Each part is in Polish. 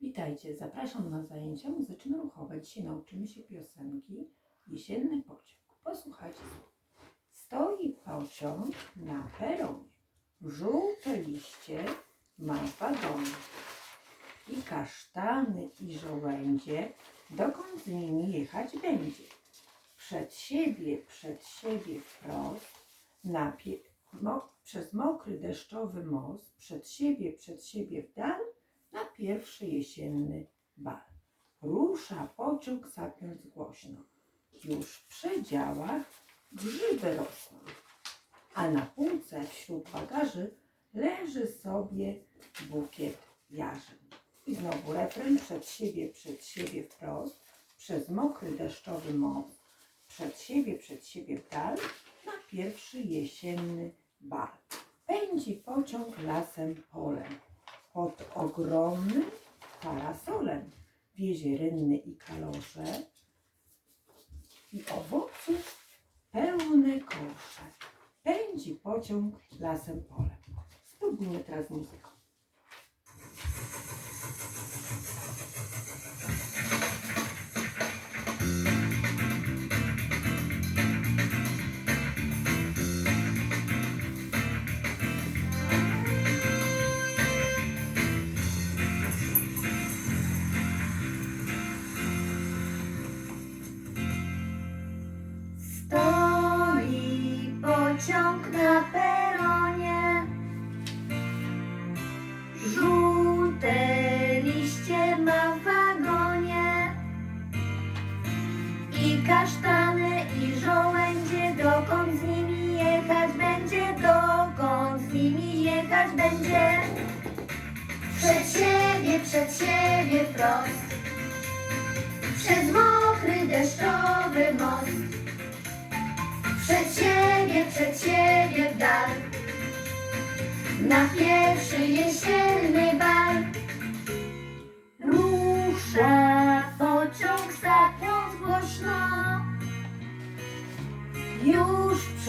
Witajcie, zapraszam na zajęcia muzyczno-ruchowe. Dzisiaj nauczymy się piosenki Jesienny pociąg. Posłuchajcie słów. Stoi pociąg na peronie. Żółte liście ma w wagonie. I kasztany i żołędzie, dokąd z nimi jechać będzie. Przed siebie, przed siebie wprost, na mo- przez mokry deszczowy most, przed siebie, przed siebie w dal, pierwszy jesienny bal. Rusza pociąg sapiąc głośno. Już w przedziałach grzyby rosną, a na półce wśród bagaży leży sobie bukiet jarzyn. I znowu refren przed siebie, przed siebie wprost, przez mokry deszczowy most, przed siebie, przed siebie w dal, na pierwszy jesienny bal. Pędzi pociąg lasem polem pod ogromnym parasolem. Wiezie rynny i kalosze i owoców pełne kosze. Pędzi pociąg lasem polem. Spróbujmy teraz muzyką. Jechać będzie. Przed siebie, przed siebie wprost. Przez mokry deszczowy most. Przed siebie, przed siebie w dal Na pierwszy jesienny bal Rusza pociąg sapiąc głośno Już w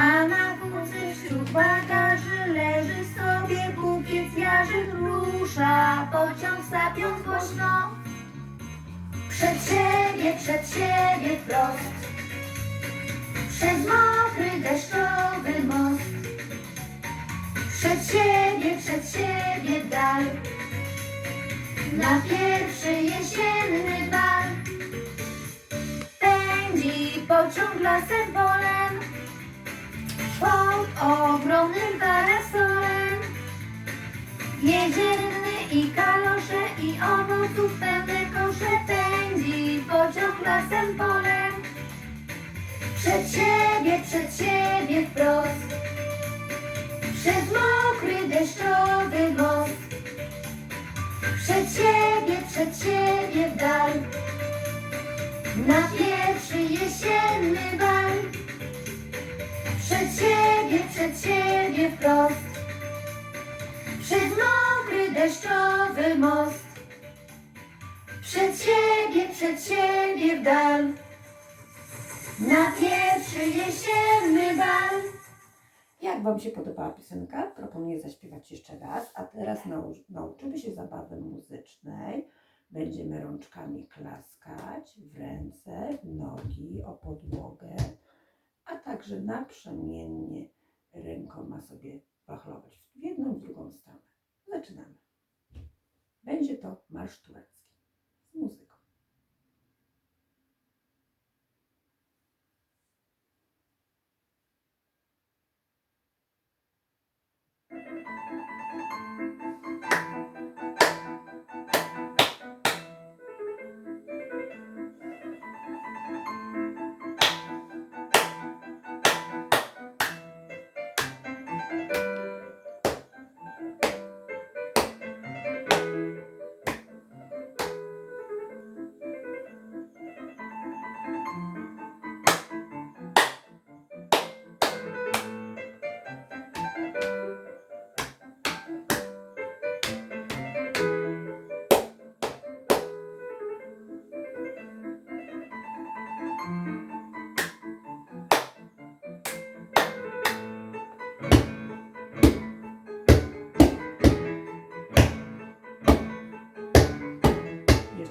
A na półce wśród bagaży leży sobie bukiet jarzyn Rusza pociąg sapiąc głośno przed siebie, przed siebie wprost. Przez mokry deszczowy most. Przed siebie, przed siebie dal. Na pierwszy jesienny bal Pędzi pociąg lasem polem Pod ogromnym parasolem Jedziemy i kalosze i owoców pełne kosze pędzi pociąg lasem polem. Przed siebie, przed siebie wprost, przez mokry deszczowy most. Przed siebie, przed siebie w dal, na pierwszy jesienny bal. Przed siebie wprost. Przez mokry deszczowy most Przed siebie, przed siebie w dal Na pierwszy jesienny bal Jak Wam się podobała piosenka? Proponuję zaśpiewać jeszcze raz, a teraz nau nauczymy się zabawy muzycznej. Będziemy rączkami klaskać w ręce, w nogi, o podłogę, a także naprzemiennie rękoma sobie wachlować w jedną i drugą stronę. Zaczynamy. Będzie to marsz turecki z muzyką.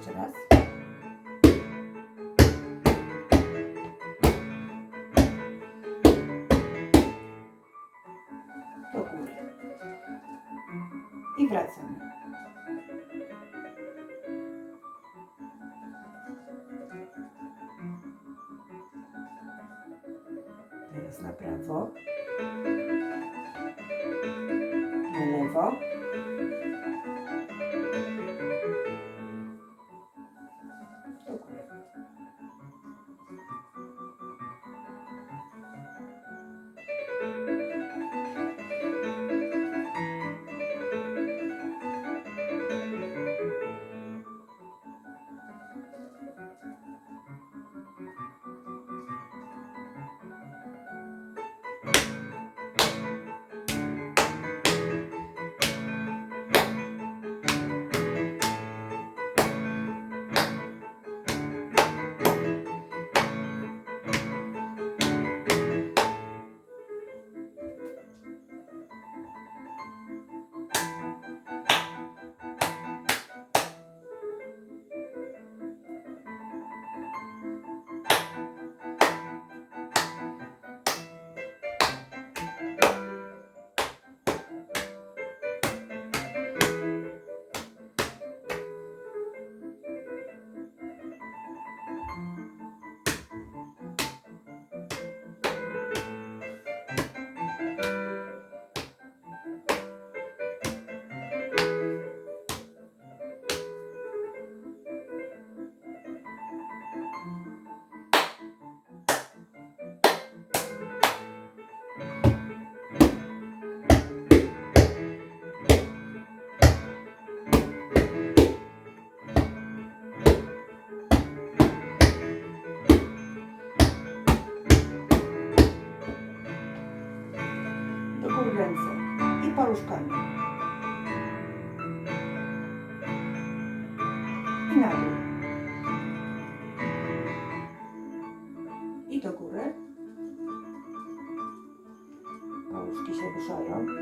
Jeszcze raz. Do góry. I wracamy. Teraz na prawo. Na lewo. staruszkami. I na dół. I do góry. Pałuszki się ruszają.